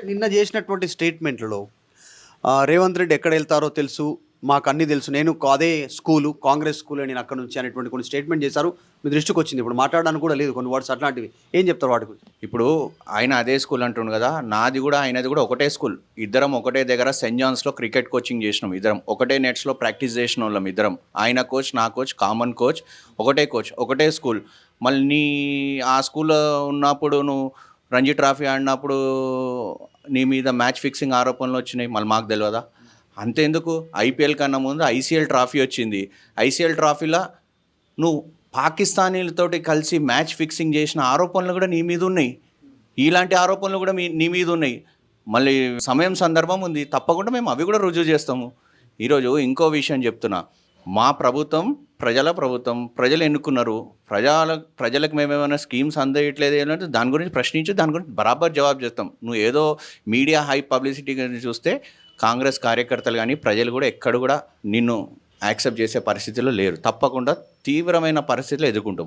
నిన్న చేసినటువంటి స్టేట్మెంట్లో రేవంత్ రెడ్డి ఎక్కడ వెళ్తారో తెలుసు మాకు అన్నీ తెలుసు. నేను అదే స్కూలు కాంగ్రెస్ స్కూల్ నేను అక్కడ నుంచి అనేటువంటి కొన్ని స్టేట్మెంట్ చేశారు. మీ దృష్టికి వచ్చింది. ఇప్పుడు మాట్లాడడానికి కూడా లేదు కొన్ని వర్డ్స్ అట్లాంటివి. ఏం చెప్తారు వాటి గురించి? ఇప్పుడు ఆయన అదే స్కూల్ అంటుండు కదా నాది కూడా ఆయనది కూడా ఒకటే స్కూల్. ఇద్దరం ఒకటే దగ్గర సెయింట్ జాన్స్లో క్రికెట్ కోచింగ్ చేసినాం ఇద్దరం. ఒకటే నెట్స్లో ప్రాక్టీస్ చేసిన వాళ్ళం ఇద్దరం. ఆయన కోచ్ నా కోచ్ కామన్ కోచ్ ఒకటే కోచ్ ఒకటే స్కూల్. మళ్ళీ నీ ఆ స్కూల్లో ఉన్నప్పుడు నువ్వు రంజీ ట్రాఫీ ఆడినప్పుడు నీ మీద మ్యాచ్ ఫిక్సింగ్ ఆరోపణలు వచ్చినాయి. మళ్ళీ మాకు తెలియదా అంతేందుకు? ఐపీఎల్ కన్నా ముందు ఐసీఎల్ ట్రాఫీ వచ్చింది. ఐసీఎల్ ట్రాఫీలో నువ్వు పాకిస్తానీలతోటి కలిసి మ్యాచ్ ఫిక్సింగ్ చేసిన ఆరోపణలు కూడా నీ మీద ఉన్నాయి. ఇలాంటి ఆరోపణలు కూడా మీ నీ మీద ఉన్నాయి. మళ్ళీ సమయం సందర్భం ఉంది. తప్పకుండా మేము అవి కూడా రుజువు చేస్తాము. ఈరోజు ఇంకో విషయం చెప్తున్నా. మా ప్రభుత్వం ప్రజల ప్రభుత్వం ప్రజలు ఎన్నుకున్నారు. ప్రజల ప్రజలకు మేమేమైనా స్కీమ్స్ అందేయట్లేదు ఏంటంటే దాని గురించి ప్రశ్నించి దాని గురించి బరాబర్ జవాబు చేస్తాం. నువ్వు ఏదో మీడియా హై పబ్లిసిటీ గురించి చూస్తే కాంగ్రెస్ కార్యకర్తలు కానీ ప్రజలు కూడా ఎక్కడ కూడా నిన్ను యాక్సెప్ట్ చేసే పరిస్థితిలో లేరు. తప్పకుండా తీవ్రమైన పరిస్థితులు ఎదుర్కొంటూ